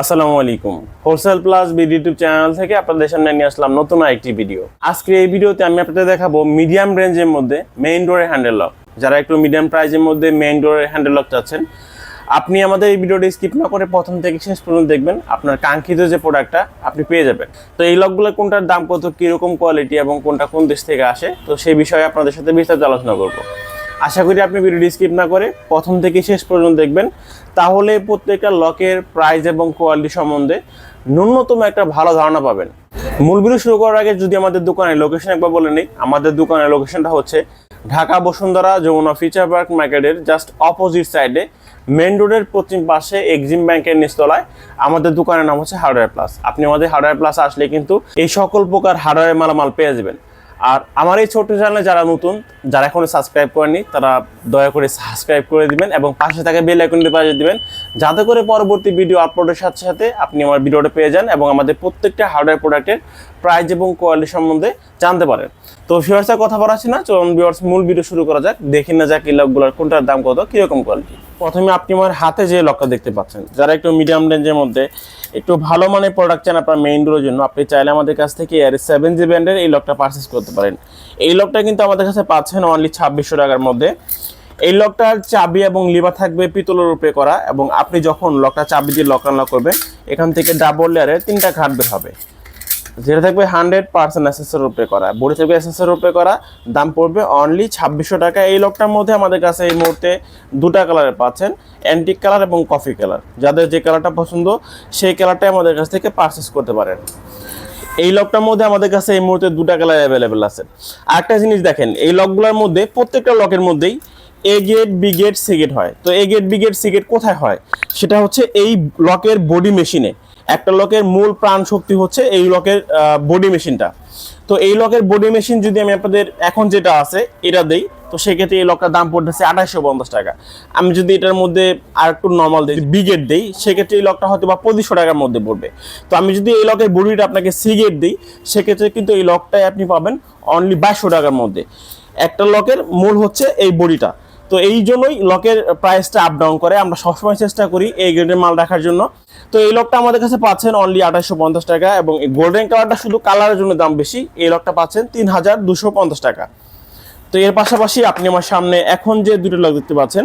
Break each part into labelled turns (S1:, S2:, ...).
S1: আসসালামু আলাইকুম। Wholesale plus BD YouTube channel থেকে আপনাদের সামনে নিয়ে আসলাম নতুন আরেকটি ভিডিও। আজকে এই ভিডিওতে আমি আপনাদের দেখাবো মিডিয়াম রেঞ্জের মধ্যে মেইন ডোরের হ্যান্ডেল লক যারা একটু মিডিয়াম প্রাইজের মধ্যে মেইন ডোরের হ্যান্ডেল লক চাচ্ছেন, আপনি আমাদের এই ভিডিওটি স্কিপ না করে প্রথম থেকে শেষ পর্যন্ত দেখবেন, আপনার কাঙ্ক্ষিত যে প্রোডাক্টটা আপনি পেয়ে যাবেন। তো এই লকগুলো কোনটার দাম কত, কীরকম কোয়ালিটি এবং কোনটা কোন দেশ থেকে আসে, তো সেই বিষয়ে আপনাদের সাথে বিস্তারিত আলোচনা করব। আশা করি আপনি ভিডিওটি স্কিপ না করে প্রথম থেকে শেষ পর্যন্ত দেখবেন। তাহলে প্রত্যেকটা লকের প্রাইস এবং কোয়ালিটি সম্বন্ধে ন্যূনতম একটা ভালো ধারণা পাবেন। মূল ভিডিও শুরু করার আগে যদি আমাদের দোকানের লোকেশন একবার বলে নিই, আমাদের দোকানের লোকেশনটা হচ্ছে ঢাকা বসুন্ধরা যমুনা ফিচার পার্ক মার্কেটের জাস্ট অপোজিট সাইডে মেন রোডের পশ্চিম পাশে এক্সিম ব্যাংকের নিচতলায়। আমাদের দোকানের নাম হচ্ছে হার্ডওয়্যার প্লাস আপনি আমাদের হার্ডওয়্যার প্লাস আসলে কিন্তু এই সকল প্রকার হার্ডওয়্যার মালামাল পেয়ে যাবেন। আর আমার এই ছোট্ট চ্যানেলে যারা নতুন, যারা এখনও সাবস্ক্রাইব করেনি তারা দয়া করে সাবস্ক্রাইব করে দিবেন এবং পাশে থাকা বেল আইকনটি বাজিয়ে দিবেন, যাতে করে পরবর্তী ভিডিও আপলোডের সাথে সাথে আপনি আমার ভিডিওটা পেয়ে যান এবং আমাদের প্রত্যেকটা হার্ডওয়্যার প্রোডাক্টের প্রাইস এবং কোয়ালিটি সম্বন্ধে জানতে পারেন। তো ভিউয়ার্সের কথা বলাচ্ছি না, চলুন ভিউয়ার্স মূল ভিডিও শুরু করা যাক, দেখি না যাক এই লকগুলোর কোনটার দাম কত, কীরকম কোয়ালিটি প্রথমে আপনি আমার হাতে যে লকটা দেখতে পাচ্ছেন, যারা একটু মিডিয়াম রেঞ্জের মধ্যে, একটু ভালো মানের প্রোডাক্ট চান আপনার মেইন ডোরের জন্য, আপনি চাইলে আমাদের কাছ থেকে এর সেভেন জি ব্র্যান্ডের এই লকটা পারচেস করতে পারেন। এই লকটা কিন্তু আমাদের কাছে পাচ্ছেন অনলি ছাব্বিশশো টাকার মধ্যে। এই লকটার চাবি এবং লিভার থাকবে পিতলের উপরে করা এবং আপনি যখন লকটা চাবি দিয়ে লক আনলক করবেন, এখান থেকে ডাবল লেয়ারের তিনটা ঘাট বের হবে। যেটা থাকবে হান্ড্রেড পার্সেন্ট এসএসের উপরে করা। বডি থাকবে এসএসের উপরে করা। দাম পড়বে অনলি ছাব্বিশশো টাকা। এই লকটার মধ্যে আমাদের কাছে এই মুহূর্তে দুটা কালারে পাচ্ছেন অ্যান্টিক কালার এবং কফি কালার যাদের যে কালারটা পছন্দ, সেই কালারটাই আমাদের কাছ থেকে পারচেস করতে পারেন। এই লকটার মধ্যে আমাদের কাছে এই মুহূর্তে দুটা কালার অ্যাভেলেবেল আছে। আরেকটা জিনিস দেখেন, এই লকগুলোর মধ্যে প্রত্যেকটা লকের মধ্যেই A gate B gate C gate হয়। তো A gate B gate C gate কোথায় হয়? সেটা হচ্ছে এই লকের বডি মেশিনে একটা লকের মূল প্রাণ শক্তি হচ্ছে এই লকের বডি মেশিনটা তো এই লকের বডি মেশিন যদি আমি আপনাদের এখন যেটা আছে, এটা দেই, তো সেক্ষেত্রে এই লকটার দাম পড়তেছে আঠাশশো পঞ্চাশ টাকা। আমি যদি এটার মধ্যে আর একটু নর্মাল দিই বিগেট দিই, সেক্ষেত্রে এই লকটা হয়তো বা পঁচিশশো টাকার মধ্যে পড়বে। তো আমি যদি এই লকের বডিটা আপনাকে সিগেট দিই, সেক্ষেত্রে কিন্তু এই লকটাই আপনি পাবেন অনলি বাইশশো টাকার মধ্যে। একটা লকের মূল হচ্ছে এই বডিটা তো এই জন্যই লকের প্রাইসটা আপ ডাউন করে। আমরা সবসময় চেষ্টা করি এই গ্রেডের মাল রাখার জন্য। তো এই লকটা আমাদের কাছে পাচ্ছেন অনলি আঠাশশো পঞ্চাশ টাকা এবং এই গোল্ডেন কালারটা শুধু কালারের জন্য দাম বেশি। এই লকটা পাচ্ছেন তিন হাজার দুশো পঞ্চাশ টাকা। তো এর পাশাপাশি আপনি আমার সামনে এখন যে দুটো লক দেখতে পাচ্ছেন,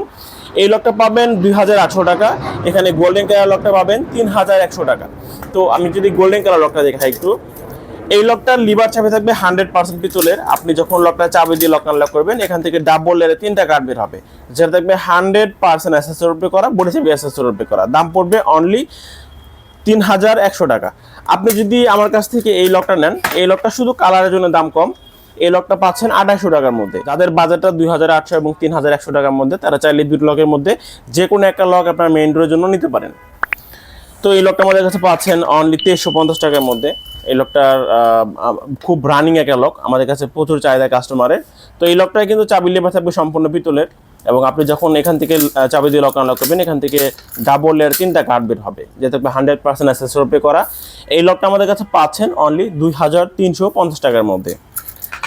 S1: এই লকটা পাবেন দুই হাজার আটশো টাকা। এখানে গোল্ডেন কালার লকটা পাবেন তিন হাজার একশো টাকা। তো আমি যদি গোল্ডেন কালার লকটা দেখাই একটু। এই লকটার লিভার চাবি থাকবে হান্ড্রেড পার্সেন্ট পিতলের। আপনি যখন লকটা চাবি দিয়ে লক আনলক করবেন, এখান থেকে ডাবল লেয়ারে তিনটা কার্ড বের হবে। যেটা থাকবে হান্ড্রেড পার্সেন্ট এসএসের উপরে করা বডি চাবি এসএসের উপরে করা। দাম পড়বে অনলি তিন হাজার একশো টাকা। আপনি যদি আমার কাছ থেকে এই লকটা নেন, এই লকটা শুধু কালারের জন্য দাম কম, এই লকটা পাচ্ছেন আড়াইশো টাকার মধ্যে। যাদের বাজেটটা দুই হাজার আটশো এবং তিন হাজার একশো টাকার মধ্যে, তারা চাইলে দুটো লকের মধ্যে যে কোনো একটা লক আপনার মেইন ডোরের জন্য নিতে পারেন। তো এই লকটা আমাদের কাছে পাচ্ছেন অনলি তেইশশো পঞ্চাশ টাকার মধ্যে। এই লোকটার খুব রানিং একটা লোক, আমাদের কাছে প্রচুর চাহিদা কাস্টমারের তো এই লকটায় কিন্তু চাবি লেবার থাকবে সম্পূর্ণ পিতলের এবং আপনি যখন এখান থেকে চাবি দিয়ে লক আনলক করবেন, এখান থেকে ডাবল লেয়ার তিনটা কার্ড বের হবে। যে থাকবে হান্ড্রেড পার্সেন্ট অ্যাসেসর পে করা। এই লকটা আমাদের কাছে পাচ্ছেন অনলি দুই হাজার তিনশো পঞ্চাশ টাকার মধ্যে।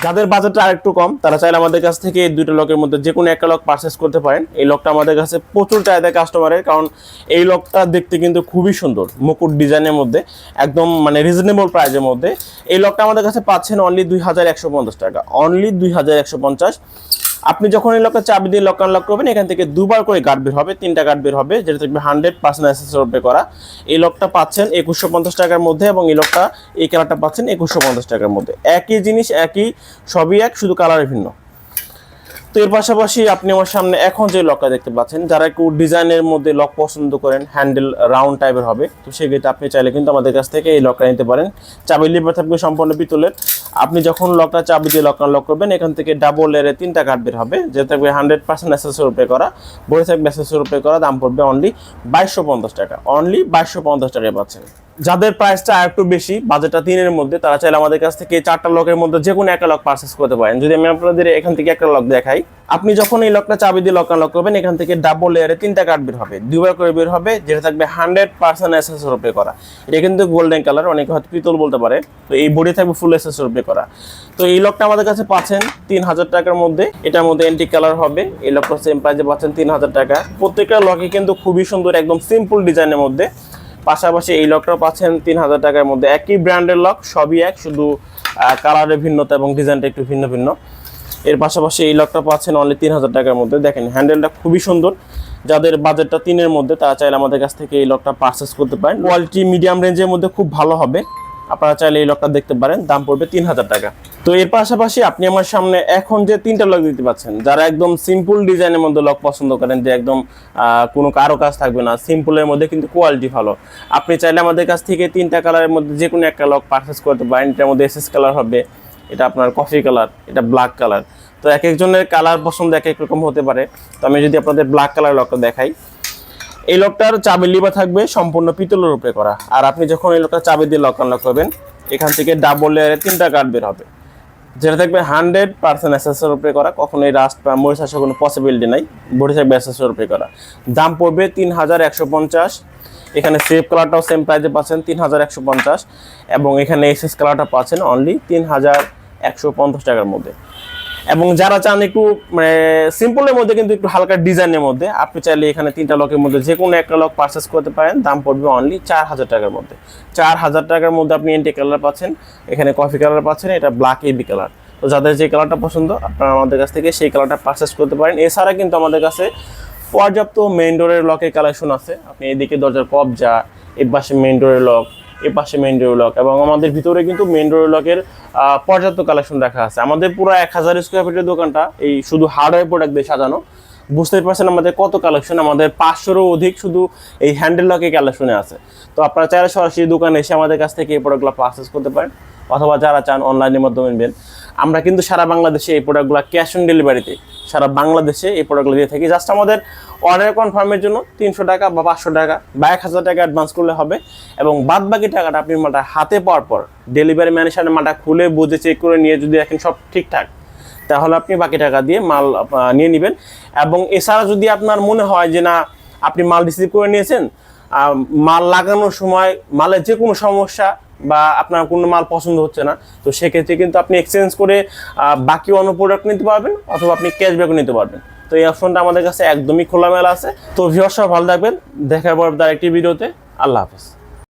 S1: যাদের বাজেটটা আরেকটু কম, তারা চাইলে আমাদের কাছ থেকে এই দুটো লকের মধ্যে যে কোনো একটা লক পারচেস করতে পারেন। এই লকটা আমাদের কাছে প্রচুর চাহিদা কাস্টমারের কারণ এই লকটা দেখতে কিন্তু খুবই সুন্দর, মুকুট ডিজাইনের মধ্যে, একদম মানে রিজনেবল প্রাইসের মধ্যে। এই লকটা আমাদের কাছে পাচ্ছেন অনলি দুই হাজার একশো পঞ্চাশ টাকা অনলি দুই হাজার একশো পঞ্চাশ। আপনি যখন এই লকটা চাবি দিয়ে লক আনলক করবেন, এখান থেকে দুবার করে গার্ড বের হবে, তিনটা গার্ড বের হবে, যেটা থাকবে হান্ড্রেড পার্সেন্ট পে করা। এই লকটা পাচ্ছেন একুশশো পঞ্চাশ টাকার মধ্যে এবং এই লকটা এই কালারটা পাচ্ছেন একুশশো পঞ্চাশ টাকার মধ্যে। একই জিনিস, একই, সবই এক, শুধু কালার ভিন্ন। তো এর পাশাপাশি আপনি আমার সামনে এখন যে লকটা দেখতে পাচ্ছেন, যারা একটু ডিজাইনের মধ্যে লক পছন্দ করেন হ্যান্ডেল রাউন্ড টাইপের হবে, তো সেক্ষেত্রে আপনি চাইলে কিন্তু আমাদের কাছ থেকে এই লকটা নিতে পারেন। চাবি লিভার থাকবে সম্পূর্ণ পিতলের। আপনি যখন লকটা চাবি দিয়ে লক লক করবেন, এখান থেকে ডাবল লেয়ারে তিনটা কার্ড বের হবে। যে থাকবে হান্ড্রেড পার্সেন্ট এসএসের উপরে করা, বড়ি থাকবে এসএসের উপরে করা, দাম পড়বে অনলি বাইশশো পঞ্চাশ টাকা। অনলি বাইশশো পঞ্চাশ টাকায় পাচ্ছেন। যাদের প্রাইসটা একটু বেশি বাজেটটা তিনের মধ্যে, তারা চাইলে আমাদের কাছ থেকে চারটা লকের মধ্যে যে কোনো একটা লক পারচেস করতে পারেন। যদি আমি আপনাদের এখান থেকে একটা লক দেখাই, আপনি যখন এই লকটা চাবি দিয়ে লক করবেন, এখান থেকে ডাবল লেয়ারে তিনটা কার্ড বের হবে। দুবার করে বের হবে, যেটা থাকবে হান্ড্রেড পার্সেন্ট এসএস রূপে করা। এটা কিন্তু গোল্ডেন কালার অনেকে হয়তো পিতল বলতে পারে। তো এই বডি থাকবে ফুল এসএস রূপে করা। তো এই লকটা আমাদের কাছে পাচ্ছেন তিন হাজার টাকার মধ্যে। এটার মধ্যে এন্টিক কালার হবে। এই লকটা সেম প্রাইসে পাচ্ছেন তিন হাজার টাকা। প্রত্যেকটা লকে কিন্তু খুবই সুন্দর, একদম সিম্পল ডিজাইনের মধ্যে। পাশাপাশি এই লকটাও পাচ্ছেন তিন হাজার টাকার মধ্যে। একই ব্র্যান্ডের লক সবই এক, শুধু কালারের ভিন্নতা এবং ডিজাইনটা একটু ভিন্ন ভিন্ন। এর পাশাপাশি এই লকটা পাচ্ছেন অনলি তিন হাজার টাকার মধ্যে। দেখেন হ্যান্ডেলটা খুবই সুন্দর। যাদের বাজেটটা তিনের মধ্যে, তারা চাইলে আমাদের কাছ থেকে এই লকটা পারচেস করতে পারেন। কোয়ালিটি মিডিয়াম রেঞ্জের মধ্যে খুব ভালো হবে। আপনারা চাইলে এই লকটা দেখতে পারেন, দাম পড়বে তিন হাজার টাকা। তো এর পাশাপাশি আপনি আমার সামনে এখন যে তিনটা লক দিতে পাচ্ছেন, যারা একদম সিম্পল ডিজাইনের মধ্যে লক পছন্দ করেন, যে একদম কোনো কারও কাজ থাকবে না সিম্পলের মধ্যে কিন্তু কোয়ালিটি ভালো। আপনি চাইলে আমাদের কাছ থেকে তিনটা কালারের মধ্যে যে কোনো একটা লক পারচেস করতে পারেন, এটার মধ্যে এসএস কালার হবে, এটা আপনার কফি কালার এটা ব্ল্যাক কালার তো এক একজনের কালার পছন্দ এক এক রকম হতে পারে। তো আমি যদি আপনাদের ব্ল্যাক কালার লকটা দেখাই এই লকটার চাবি লিবা থাকবে সম্পূর্ণ পিতলের উপরে করা। আর আপনি যখন এই লকটা চাবি দিয়ে লক আনলক করবেন, এখান থেকে ডাবল লেয়ারে তিনটা কার্ড বের হবে। যেটা থাকবে হান্ড্রেড পার্সেন্ট এসএসের উপরে করা। কখনো এই রাস্ট বা মরিচ আসার কোনো পসিবিলিটি নাই। বডি থাকবে উপরে করা। দাম পড়বে তিন হাজার একশো পঞ্চাশ। এখানে সেফ কালারটাও সেম প্রাইসে পাচ্ছেন তিন হাজার একশো পঞ্চাশ। এবং এখানে এসএস কালারটা পাচ্ছেন অনলি তিন হাজার একশো পঞ্চাশ টাকার মধ্যে। এবং যারা চান একটু মানে সিম্পলের মধ্যে কিন্তু একটু হালকা ডিজাইনের মধ্যে, আপনি চাইলে এখানে তিনটা লকের মধ্যে যে কোনো একটা লক পারচেস করতে পারেন, দাম পড়বে অনলি চার হাজার টাকার মধ্যে। চার হাজার টাকার মধ্যে আপনি এন্টি কালার পাচ্ছেন, এখানে কফি কালার পাচ্ছেন, এটা ব্ল্যাক এবি কালার তো যাদের যে কালারটা পছন্দ, আপনারা আমাদের কাছ থেকে সেই কালারটা পারচেস করতে পারেন। এছাড়া কিন্তু আমাদের কাছে পর্যাপ্ত মেইন ডোরের লকের কালেকশন আছে। আপনি এদিকে দরজার কবজা এর পাশে মেইন ডোরের লক এর পাশে মেইন রোড লক এবং আমাদের ভিতরে কিন্তু মেন রোড লকের পর্যাপ্ত কালেকশন রাখা আছে। আমাদের পুরো এক হাজার স্কোয়ার ফিটের দোকানটা এই শুধু হার্ডওয়্যার প্রোডাক্ট দিয়ে সাজানো। বুঝতেই পারছেন আমাদের কত কালেকশন আমাদের পাঁচশোরও অধিক শুধু এই হ্যান্ডেল লকে কালেকশনে আছে। তো আপনারা চাইলে সরাসরি দোকানে এসে আমাদের কাছ থেকে এই প্রোডাক্টগুলো পারচেস করতে পারেন, অথবা যারা চান অনলাইনের মাধ্যমে নেবেন। আমরা কিন্তু সারা বাংলাদেশে এই প্রোডাক্টগুলো ক্যাশ অন ডেলিভারিতে সারা বাংলাদেশে এই প্রোডাক্টগুলো দিয়ে থাকি। জাস্ট আমাদের অর্ডার কনফার্মের জন্য তিনশো টাকা বা পাঁচশো টাকা বা এক হাজার টাকা অ্যাডভান্স করলে হবে। এবং বাদ বাকি টাকাটা আপনি মালটা হাতে পাওয়ার পর ডেলিভারি ম্যানের সামনে মালটা খুলে বুঝে চেক করে নিয়ে যদি দেখেন সব ঠিকঠাক তাহলে আপনি বাকি টাকা দিয়ে মাল নিয়ে নেবেন। এবং এছাড়া যদি আপনার মনে হয় যে না, আপনি মাল রিসিভ করে নিয়েছেন মাল লাগানোর সময় মালের যে কোনো সমস্যা বা আপনার কোনো মাল পছন্দ হচ্ছে না, তো সেক্ষেত্রে কিন্তু আপনি এক্সচেঞ্জ করে বাকি অন্য প্রোডাক্ট নিতে পারবেন অথবা আপনি ক্যাশব্যাকও নিতে পারবেন। তো এই অপশনটা আমাদের কাছে একদমই খোলামেলা আছে। তো ভিউয়ার সব ভালো থাকবেন। দেখার পর একটি ভিডিওতে আল্লাহ হাফেজ।